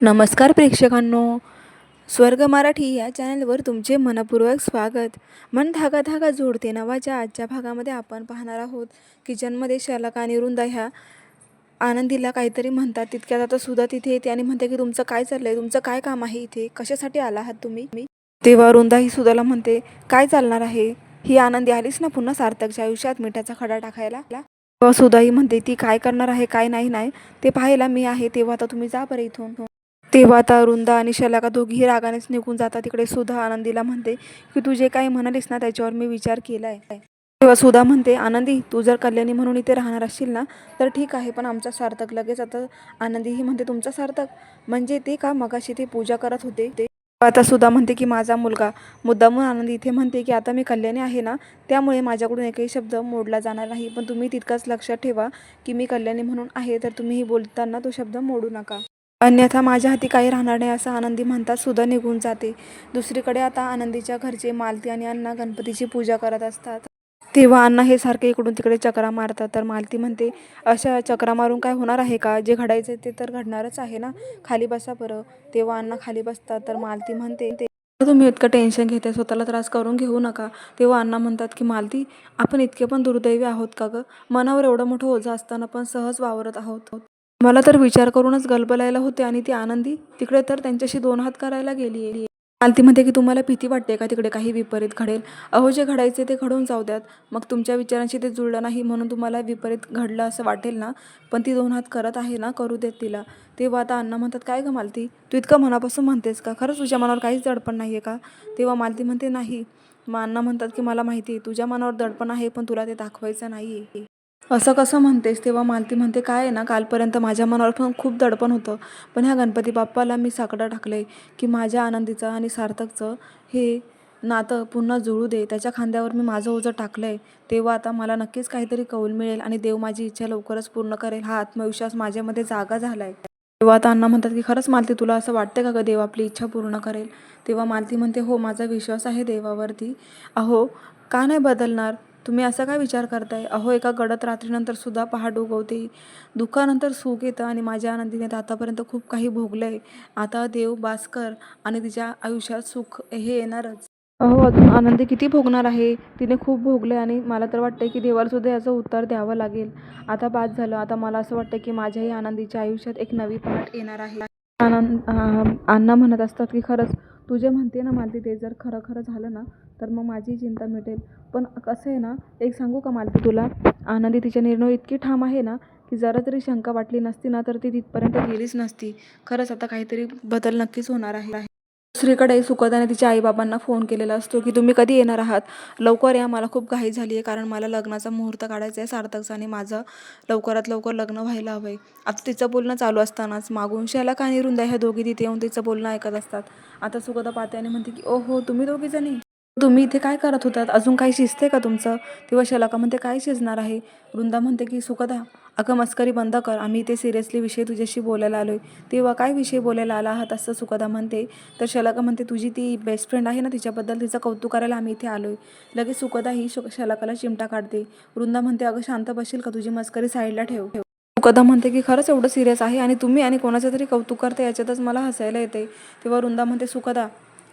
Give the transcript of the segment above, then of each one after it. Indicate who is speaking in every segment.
Speaker 1: नमस्कार प्रेक्षकांनो. स्वर्ग मराठी या चॅनलवर तुमचे मनपूर्वक स्वागत. मन धागा धागा जोडते नावाच्या आजच्या भागामध्ये आपण पाहणार आहोत किचनमध्ये शलक आणि वृंदा ह्या आनंदीला काहीतरी म्हणतात. तितक्यात आता सुद्धा तिथे येते आणि म्हणते की तुमचं काय चाललंय? तुमचं काय काम आहे इथे? कशासाठी आला आहात तुम्ही? मी तेव्हा वृंदा ही सुदाला म्हणते काय चालणार आहे? ही आनंदी आलीच ना पुन्हा सार्थकच्या आयुष्यात मिठाचा खडा टाकायला? तेव्हा सुद्धा ही म्हणते ती काय करणार आहे? काय नाही नाही. ते पाहायला मी आहे. तेव्हा आता तुम्ही जा बरं इथून. तेव्हा आता वृंदा आणि शलाका दोघीही रागानेच निघून जातात. तिकडे सुधा आनंदीला म्हणते की तू जे काही म्हणालीस ना त्याच्यावर मी विचार केला आहे तेव्हा सुधा म्हणते आनंदी तू जर कल्याणी म्हणून इथे राहणार असशील ना तर ठीक आहे पण आमचा सार्थक लगेच आता आनंदीही म्हणते तुमचा सार्थक? म्हणजे ते का मगाशी ते पूजा करत होते? ते आता सुद्धा म्हणते की माझा मुलगा. मुद्दामून आनंदी इथे म्हणते की आता मी कल्याणी आहे ना त्यामुळे माझ्याकडून एकही शब्द मोडला जाणार नाही पण तुम्ही तितकाच लक्षात ठेवा की मी कल्याणी म्हणून आहे तर तुम्हीही बोलताना तो शब्द मोडू नका. अन्यथा माझ्या हाती काही राहणार नाही असं आनंदी म्हणतात सुद्धा निघून जाते. दुसरीकडे आता आनंदीच्या घरचे मालती आणि अण्णा गणपतीची पूजा करत असतात. तेव्हा अण्णा हे सारखे इकडून तिकडे चक्रा मारतात. तर मालती म्हणते अशा चक्रा मारून काय होणार आहे का? जे घडायचं ते तर घडणारच आहे ना? खाली बसा बरं. तेव्हा अण्णा खाली बसतात. तर मालती म्हणते ते तुम्ही इतकं टेन्शन घेते स्वतःला त्रास करून घेऊ नका. तेव्हा अण्णा म्हणतात की मालती आपण इतके पण दुर्दैवी आहोत का गं? मनावर एवढं मोठं ओझं असताना पण सहज वावरत आहोत. मला तर विचार करूनच गलबलायला होते आणि ती आनंदी तिकडे तर त्यांच्याशी दोन हात करायला गेली. आलती म्हणते की तुम्हाला भीती वाटते का? तिकडे काही विपरीत घडेल. अहो जे घडायचे ते घडून जाऊ द्यात. मग तुमच्या विचारांशी ते जुळलं नाही म्हणून तुम्हाला विपरीत घडलं असं वाटेल ना? पण ती दोन हात करत आहे ना? करू देत तिला. तेव्हा आता अण्णा म्हणतात काय गं मालती? तू इतकं मनापासून म्हणतेस का? खरंच तुझ्या मनावर काहीच दडपण नाही आहे का? तेव्हा मालती म्हणते नाही. मग अण्णा म्हणतात की मला माहिती आहे तुझ्या मनावर दडपण आहे पण तुला ते दाखवायचं नाही आहे असं कसं म्हणतेस तेव्हा मालती म्हणते काय आहे ना कालपर्यंत माझ्या मनावर पण खूप दडपण होतं. पण ह्या गणपती बाप्पाला मी साकडं टाकलं आहे की माझ्या आनंदीचं आणि सार्थकचं हे नातं पुन्हा जुळू दे. त्याच्या खांद्यावर मी माझं ओझं टाकलं आहे तेव्हा आता मला नक्कीच काहीतरी कौल मिळेल आणि देव माझी इच्छा लवकरच पूर्ण करेल. हा आत्मविश्वास माझ्यामध्ये जागा झाला आहे तेव्हा आता अण्णा म्हणतात की खरंच मालती तुला असं वाटतं का ग देव आपली इच्छा पूर्ण करेल? तेव्हा मालती म्हणते हो माझा विश्वास आहे देवावरती. अहो का नाही बदलणार? तुम्ही असा काय विचार करताय? अहो एका गडद रात्रीनंतर सुद्धा पहाट उगवते. दुःखानंतर सुख येतं आणि माझ्या आनंदीने तर आतापर्यंत खूप काही भोगलं आहे आता देव बास्कर आणि तिच्या आयुष्यात सुख हे येणारच. अहो अजून आनंदी किती भोगणार आहे? तिने खूप भोगले आणि मला तर वाटतंय की देवाला सुद्धा याचं उत्तर द्यावं लागेल. आता बाद झालं. आता मला असं वाटतं की माझ्याही आनंदीच्या आयुष्यात एक नवी पहाट येणार आहे. आनंद अण्णा म्हणत असतात की खरंच तुझे म्हणते ना मालती ते जर खरं खरं झालं ना तर मग माझी चिंता मिटेल. पण कसं आहे ना एक सांगू का मालती तुला? आनंदी तिच्या निर्णय इतकी ठाम आहे ना की जरा तरी शंका वाटली नसती ना तर ती तिथपर्यंत गेलीच नसती. खरंच आता काहीतरी बदल नक्कीच होणार आहे. दुसरीकडे सुखदाने तिच्या आईबाबांना फोन केलेला असतो की तुम्ही कधी येणार आहात? लवकर या मला खूप घाई झाली आहे कारण मला लग्नाचा मुहूर्त काढायचा आहे सार्थकचा आणि माझं लवकरात लवकर लग्न व्हायला हवं आहे आता तिचं बोलणं चालू असतानाच मागून शाला कानी रुंदा ह्या दोघी तिथे येऊन तिचं बोलणं ऐकत असतात. आता सुखदा पाहते आणि म्हणते की ओ हो तुम्ही दोघी जणी? तुम्ही इथे काय करत होतात? अजून काही शिजते का तुमचं? तेव्हा शलाका म्हणते काय शिजणार आहे? वृंदा म्हणते की सुखदा अगं मस्करी बंद कर. आम्ही इथे सिरियसली विषय तुझ्याशी बोलायला आलो आहे तेव्हा काय विषय बोलायला आला आहात? असं सुखदा म्हणते. तर शलाका म्हणते तुझी ती बेस्ट फ्रेंड आहे ना तिच्याबद्दल तिचं कौतुक करायला आम्ही इथे आलो आहे लगेच सुखदा ही शु शलाकाला चिमटा काढते. वृंदा म्हणते अगं शांत बसशील का? तुझी मस्करी साईडला ठेव. ठेव सुखदा म्हणते की खरंच एवढं सिरियस आहे आणि तुम्ही आणि कोणाचं तरी कौतुक करते याच्यातच मला हसायला येते तेव्हा वृंदा म्हणते सुखदा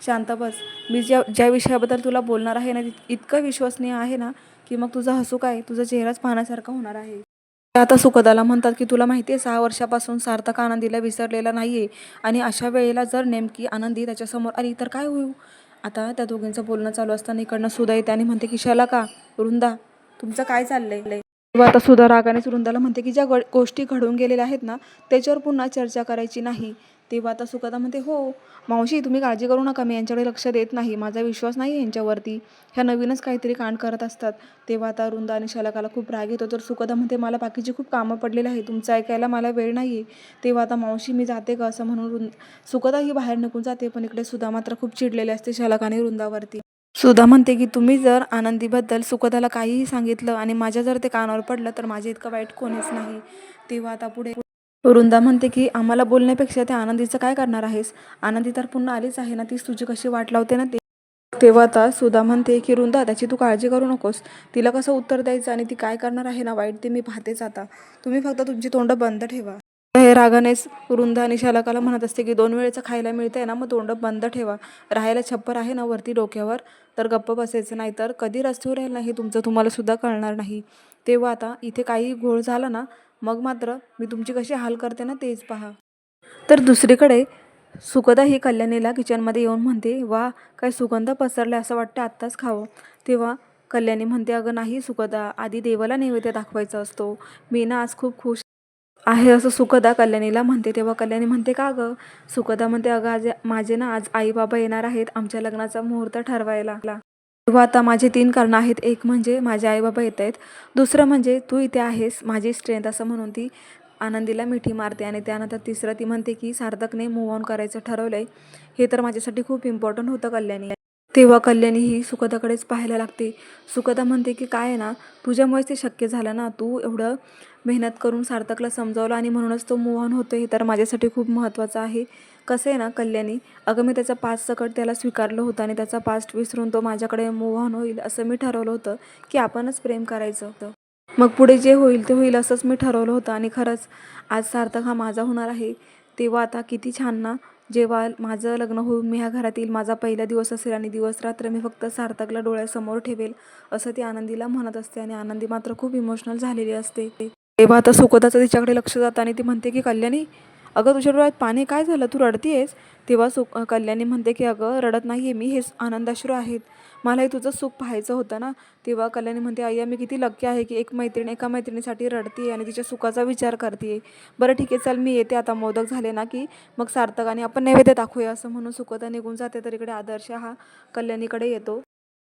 Speaker 1: शांत बस. मी ज्या ज्या विषयाबद्दल तुला बोलणार आहे ना इतकं विश्वसनीय आहे ना की मग तुझं हसू काय? तुझा चेहराच पाहण्यासारखा होणार आहे. आता सुखदाला म्हणतात की तुला माहिती आहे सहा वर्षापासून सार्थक आनंदीला विसरलेला नाही आहे आणि अशा वेळेला जर नेमकी आनंदी त्याच्यासमोर आली तर काय होईल आता त्या दोघींचं बोलणं चालू असताना इकडनं सुधा येते आणि म्हणते की शला का? वृंदा तुमचं काय चाललंय? तेव्हा आता सुधा रागानेच वृंदाला म्हणते की ज्या गोष्टी घडून गेलेल्या आहेत ना त्याच्यावर पुन्हा चर्चा करायची नाही. तेव्हा आता सुखदा म्हणते हो मावशी तुम्ही काळजी करू नका मी यांच्याकडे लक्ष देत नाही माझा विश्वास नाही आहे यांच्यावरती. ह्या नवीनच काहीतरी कांड करत असतात. तेव्हा आता रुंदा आणि शलकाला खूप राग येतो. तर सुखदा म्हणते मला बाकीची खूप कामं पडलेली आहे तुमचं ऐकायला मला वेळ नाही आहे तेव्हा आता मावशी मी जाते का असं म्हणून रुंद सुखदा ही बाहेर निघून जाते पण इकडे सुधा मात्र खूप चिडलेले असते शलक आणि रुंदावरती. सुधा म्हणते की तुम्ही जर आनंदीबद्दल सुखदाला काहीही सांगितलं आणि माझ्या जर ते कानावर पडलं तर माझे इतकं वाईट कोणीच नाही. तेव्हा आता पुढे वृंदा म्हणते की आम्हाला बोलण्यापेक्षा त्या आनंदीचं काय करणार आहेस? आनंदी तर पुन्हा आलीच आहे ना तीच तुझी कशी वाट लावते ना ते? तेव्हा आता सुधा म्हणते की वृंदा त्याची तू काळजी करू नकोस. तिला कसं उत्तर द्यायचं आणि ती काय करणार आहे ना वाईट ते मी पाहतेच आता. तुम्ही फक्त तुमची तोंड बंद ठेवा. हे रागानेच वृंदा आणि शालकाला म्हणत असते की दोन वेळेचं खायला मिळतंय ना मग तोंड बंद ठेवा. राहायला छप्पर आहे ना वरती डोक्यावर? तर गप्प बसायचं नाही तर कधी रस्त्यावर राहील नाही तुमचं तुम्हाला सुद्धा कळणार नाही. तेव्हा आता इथे काही घोळ झाला ना मग मात्र मी तुमची कशी हाल करते ना तेच पहा. तर दुसरीकडे सुकदा ही कल्याणीला किचनमध्ये येऊन म्हणते वा काय सुगंध पसरला असं वाटतं आत्ताच खावं. तेव्हा कल्याणी म्हणते अगं नाही सुकदा आधी देवाला नैवेद्य दाखवायचा असतो. मी ना आज खूप खुश आहे असं सुकदा कल्याणीला म्हणते. तेव्हा कल्याणी म्हणते का गं? सुकदा म्हणते अगं आज माझे ना आज आई बाबा येणार आहेत आमच्या लग्नाचा मुहूर्त ठरवायला. किंवा आता माझे तीन कारणं आहेत. एक म्हणजे माझे आई बाबा येत आहेत. दुसरं म्हणजे तू इथे आहेस माझी स्ट्रेंथ असं म्हणून ती आनंदीला मिठी मारते आणि त्यानंतर तिसरं ती म्हणते की सार्थकने मूव ऑन करायचं ठरवलं आहे हे तर माझ्यासाठी खूप इम्पॉर्टंट होतं कल्याणी. तेव्हा कल्याणी ही सुखदाकडेच पाहायला लागते. सुखदा म्हणते की काय आहे ना तुझ्यामुळेच ते शक्य झालं ना तू एवढं मेहनत करून सार्थकला समजावलं आणि म्हणूनच तो मूव ऑन होतो हे तर माझ्यासाठी खूप महत्त्वाचं आहे. कसं आहे ना कल्याणी अगं मी त्याचा पास्ट सकट त्याला स्वीकारलं होतं आणि त्याचा पास्ट विसरून तो माझ्याकडे मूव ऑन होईल असं मी ठरवलं होतं की आपणच प्रेम करायचं होतं. मग पुढे जे होईल ते होईल असंच मी ठरवलं होतं आणि खरंच आज सार्थक हा माझा होणार आहे. तेव्हा आता किती छान ना जेव्हा माझं लग्न होऊन मी ह्या घरात येईल माझा पहिला दिवस असेल आणि दिवस रात्र मी फक्त सार्थकला डोळ्यासमोर ठेवेल असं ती आनंदीला म्हणत असते आणि आनंदी मात्र खूप इमोशनल झालेली असते. तेव्हा आता सुखदाचं तिच्याकडे लक्ष जातं आणि ती म्हणते की कल्याणी अगं तुझ्या डोळ्यात पाणी काय झालं? तू रडतीयेस? तेव्हा सुख कल्याणी म्हणते की अगं रडत नाही आहे मी हेच आनंदाश्रू आहेत. मलाही तुझं सुख पाहायचं होतं ना? तेव्हा कल्याणी म्हणते अय्या मी किती लक्की आहे की एक मैत्रीण एका मैत्रिणीसाठी रडते आणि तिच्या सुखाचा विचार करते बरं ठीक आहे चल मी येते. आता मोदक झाले ना की मग सार्थक आणि आपण नैवेद्य दाखवूया. असं म्हणून सुखता निघून जाते. तर इकडे आदर्श हा कल्याणीकडे येतो.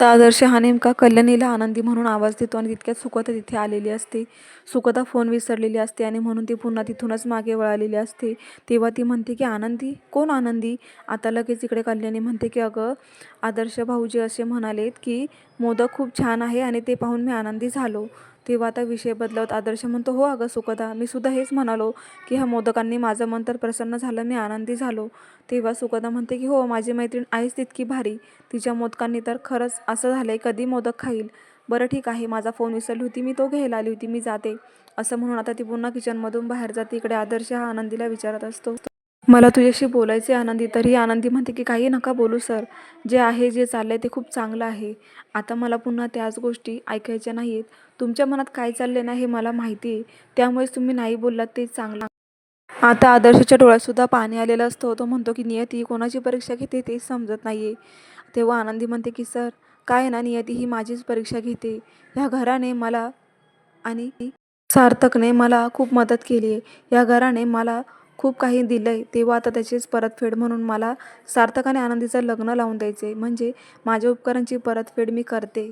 Speaker 1: तर आदर्श हा नेमका कल्याणीला आनंदी म्हणून आवाज देतो आणि तितक्यात सुखता तिथे आलेली असते. सुखता फोन विसरलेली असते आणि म्हणून ती पुन्हा तिथूनच मागे वळालेली असते. तेव्हा ती म्हणते की आनंदी? कोण आनंदी? आता लगेच इकडे कल्याणी म्हणते की अगं आदर्श भाऊजी असे म्हणालेत की मोदक खूप छान आहे आणि ते पाहून मी आनंदी झालो. तेव्हा आता विषय बदलवत आदर्श म्हणतो हो अगं सुखदा मी सुद्धा हेच म्हणालो की ह्या मोदकांनी माझं मन तर प्रसन्न झालं मी आनंदी झालो. तेव्हा सुखदा म्हणते की हो माझी मैत्रीण आहेच तितकी भारी. तिच्या मोदकांनी तर खरंच असं झालं आहे कधी मोदक खाईल? बरं ठीक आहे माझा फोन विसरली होती मी तो घ्यायला आली होती मी जाते. असं म्हणून आता ती पुन्हा किचनमधून बाहेर जाते इकडे आदर्श हा आनंदीला विचारत असतो. मला तुझ्याशी बोलायचे आनंदी. तरी आनंदी म्हणते की काही नका बोलू सर. जे आहे जे चाललं आहे ते खूप चांगलं आहे. आता मला पुन्हा त्याच गोष्टी ऐकायच्या नाही आहेत तुमच्या मनात काय चाललं ना हे मला माहिती आहे. त्यामुळेच तुम्ही नाही बोललात ते चांगलं आता आदर्शच्या डोळ्यातसुद्धा पाणी आलेलं असतं. तो म्हणतो की नियती कोणाची परीक्षा घेते तेच समजत नाही आहे तेव्हा आनंदी म्हणते की सर काय ना नियती ही माझीच परीक्षा घेते. ह्या घराने मला आणि सार्थकने मला खूप मदत केली आहे या घराने मला खूप काही दिलं आहे तेव्हा आता त्याचीच परतफेड म्हणून मला सार्थकाने आनंदीचं लग्न लावून द्यायचे म्हणजे माझ्या उपकारांची परतफेड मी करते.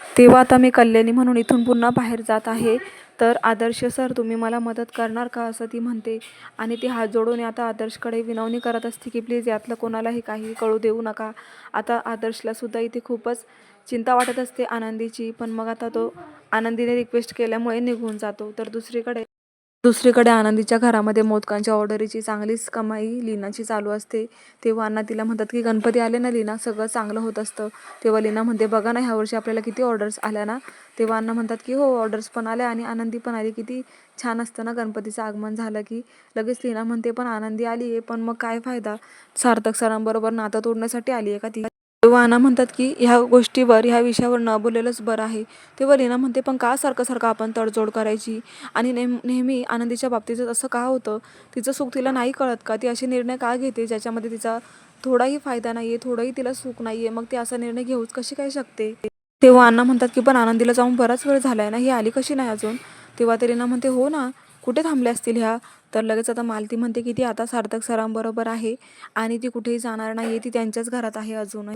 Speaker 1: तेव्हा आता मी कल्याणी म्हणून इथून पुन्हा बाहेर जात आहे. तर आदर्श सर तुम्ही मला मदत करणार का असं ती म्हणते. आणि ती हात जोडून आता आदर्शकडे विनवणी करत असते की प्लीज यातलं कोणालाही काही कळू देऊ नका. आता आदर्शला सुद्धा इथे खूपच चिंता वाटत असते आनंदीची. पण मग आता तो आनंदीने रिक्वेस्ट केल्यामुळे निघून जातो. तर दुसरीकडे दुसरीकडे आनंदीच्या घरामध्ये मोदकांच्या ऑर्डरीची चांगलीच कमाई लीनाची चालू असते. तेव्हा अण्णा तिला म्हणतात की गणपती आले ना लीना? सगळं चांगलं होत असतं. तेव्हा लीना म्हणते बघा ना ह्या वर्षी आपल्याला किती ऑर्डर्स आल्या ना? तेव्हा अण्णा म्हणतात की हो ऑर्डर्स पण आल्या आणि आनंदी पण आली. किती छान असतं ना गणपतीचं आगमन झालं की. लगेच लीना म्हणते पण आनंदी आली आहे पण मग काय फायदा? सार्थक सरांबरोबर नातं तोडण्यासाठी आली आहे का ती? तेव्हा म्हणतात की ह्या गोष्टीवर ह्या विषयावर न बोललेलंच बरं आहे. तेव्हा लीना म्हणते पण का सारखं सारखं आपण तडजोड करायची? आणि नेम नेहमी आनंदीच्या बाबतीत असं का होतं? तिचं सुख तिला नाही कळत का? ती असे निर्णय का घेते ज्याच्यामध्ये तिचा थोडाही फायदा नाही आहे थोडंही तिला सुख नाही आहे मग ती असा निर्णय घेऊच कशी काय शकते? तेव्हा अण्णा म्हणतात की पण आनंदीला जाऊन बराच वेळ झाला आहे ना? ही आली कशी नाही अजून? तेव्हा ते रीना म्हणते हो ना. कुठे थांबल्या असतील ह्या? तर लगेच आता मालती म्हणते की ती आता सार्थक सरांबरोबर आहे आणि ती कुठेही जाणार नाही आहे ती त्यांच्याच घरात आहे अजून.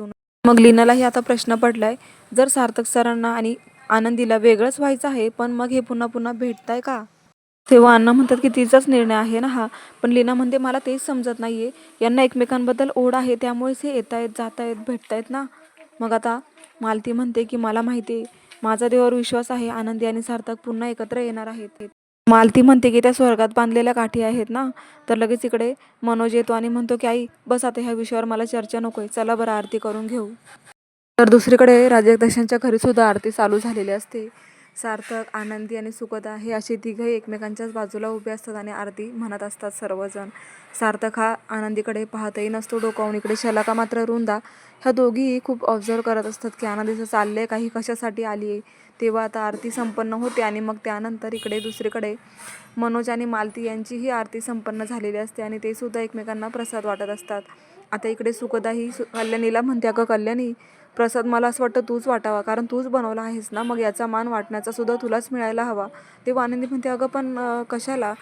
Speaker 1: मग लीनालाही आता प्रश्न पडलाय जर सार्थक सरांना आणि आनंदीला वेगळंच व्हायचं आहे पण मग हे पुन्हा पुन्हा भेटताय का? तेव्हा अण्णा म्हणतात की तिचाच निर्णय आहे ना हा पण लीना म्हणते मला तेच समजत नाहीये. यांना एकमेकांबद्दल ओढ आहे त्यामुळेच हे येत आहेत जात आहेत भेटतायत ना. मग आता मालती म्हणते की मला माहिती आहे माझा देवावर विश्वास आहे आनंदी आणि सार्थक पुन्हा एकत्र येणार आहेत. मालती म्हणते की त्या स्वर्गात बांधलेल्या काठी आहेत ना. तर लगेच इकडे मनोज येतो आणि म्हणतो की आई बस आता ह्या विषयावर मला चर्चा नको आहे चला बरं आरती करून घेऊ. तर दुसरीकडे राजदर्शनच्या घरी सुद्धा आरती चालू झालेली असते. सार्थक आनंदी आणि सुखदा हे असे तिघंही एकमेकांच्याच बाजूला उभे असतात आणि आरती म्हणत असतात सर्वजण. सार्थक हा आनंदीकडे पाहतही नसतो डोकावून. इकडे शलाका मात्र रुंदा. ह्या दोघीही खूप ऑब्झर्व करत असतात की आनंदीचं चाललंय काही कशासाठी आली आहे तेव्हा आता आरती संपन्न होते आणि मग त्यानंतर इकडे दुसरीकडे मनोज आणि मालती यांचीही आरती संपन्न झालेली असते आणि ते सुद्धा एकमेकांना प्रसाद वाटत असतात. आता इकडे सुखदा ही सु कल्याणीला म्हणते अगं कल्याणी प्रसाद मला असं वाटतं तूच वाटावा कारण तूच बनवला आहेस ना मग याचा मान वाटण्याचा सुद्धा तुलाच मिळायला हवा. तेव्हा आनंदी म्हणते अगं पण कशाला?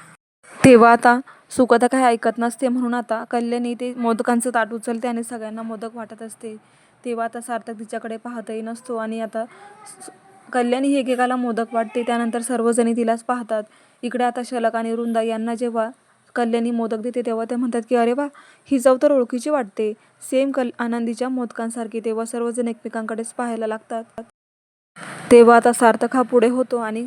Speaker 1: तेव्हा आता सुखदा काही ऐकत नसते म्हणून आता कल्याणी ते मोदकांचं ताट उचलते आणि सगळ्यांना मोदक वाटत असते. तेव्हा आता सार्थक तिच्याकडे पाहतही नसतो आणि आता कल्याणी हे एकेकाला मोदक वाटते त्यानंतर सर्वजणी तिलाच पाहतात. इकडे आता शलक आणि वृंदा यांना जेव्हा कल्याणी मोदक देते तेव्हा ते म्हणतात की अरे वा ही चव तर ओळखीची वाटते. सेम कल आनंदीच्या मोदकांसारखी तेव्हा सर्वजण एकमेकांकडेच पाहायला लागतात. तेव्हा आता सार्थक हा पुढे होतो आणि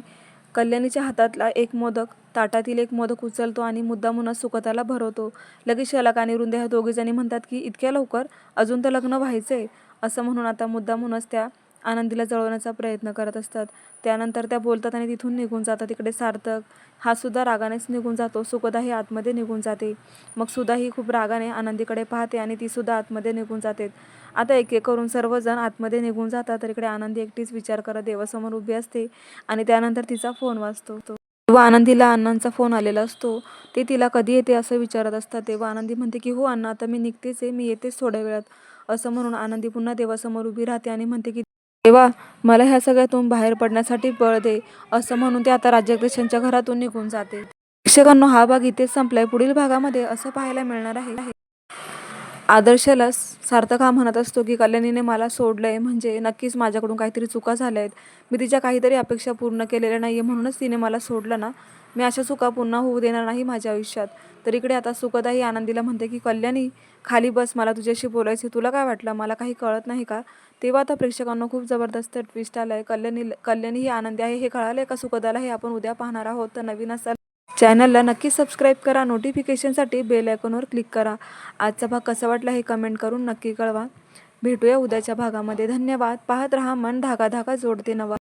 Speaker 1: कल्याणीच्या हातातला एक मोदक ताटातील एक मोदक उचलतो आणि मुद्दामूनच सुकताला भरवतो. लगेच शलाक आणि रुंदे ह्या दोघीजणी म्हणतात की इतक्या लवकर? अजून तर लग्न व्हायचं आहे असं म्हणून आता मुद्दामूनच त्या आनंदीला जळवण्याचा प्रयत्न करत असतात. त्यानंतर त्या बोलतात आणि तिथून निघून जातात. तिकडे सार्थक हा सुद्धा रागानेच निघून जातो. सुखदा ही आतमध्ये निघून जाते. मग सुद्धा ही खूप रागाने आनंदीकडे पाहते आणि ती सुद्धा आतमध्ये निघून जाते. आता एक एक करून सर्वजण आतमध्ये निघून जातात. तर इकडे आनंदी एकटीच विचार करत देवासमोर उभी असते आणि त्यानंतर तिचा फोन वाजतो. तेव्हा आनंदीला अण्णांचा फोन आलेला असतो. ते तिला कधी येते असं विचारत असतात. तेव्हा आनंदी म्हणते की हो अण्णा आता मी निघतेच आहे. मी येतेच थोड्या वेळात. असं म्हणून आनंदी पुन्हा देवासमोर उभी राहते आणि म्हणते की देवा मला ह्या सगळ्यातून बाहेर पडण्यासाठी बळ दे असं म्हणून ते आता राज्याध्यक्षांच्या घरातून निघून जाते. शिक्षकांनो हा भाग इथेच संपलाय. पुढील भागामध्ये असं पाहायला मिळणार आहे. आदर्शला सार्थक हा म्हणत असतो की कल्याणीने मला सोडलंय. म्हणजे नक्कीच माझ्याकडून काहीतरी चुका झाल्या आहेत मी तिच्या काहीतरी अपेक्षा पूर्ण केलेल्या नाही आहे म्हणूनच तिने मला सोडलं ना. मी अशा चुका पुन्हा होऊ देणार नाही माझ्या आयुष्यात. तर इकडे आता सुखदाही आनंदीला म्हणते की कल्याणी खाली बस मला तुझ्याशी बोलायचे तुला काय वाटलं? मला काही कळत नाही का? तेव्हा आता प्रेक्षकांना खूप जबरदस्त ट्विस्ट आलाय. कल्याणी कल्याणी ही आनंदी आहे हे कळालंय का? सुखदाला हे आपण उद्या पाहणार आहोत. तर नवीन असाल चॅनलला नक्की सबस्क्राईब करा. नोटिफिकेशनसाठी बेल आयकॉनवर क्लिक करा. आजचा भाग कसा वाटला हे कमेंट करून नक्की कळवा. भेटूया उद्याच्या भागामध्ये. धन्यवाद. पाहत रहा. मन धागा धागा जोडते नवा.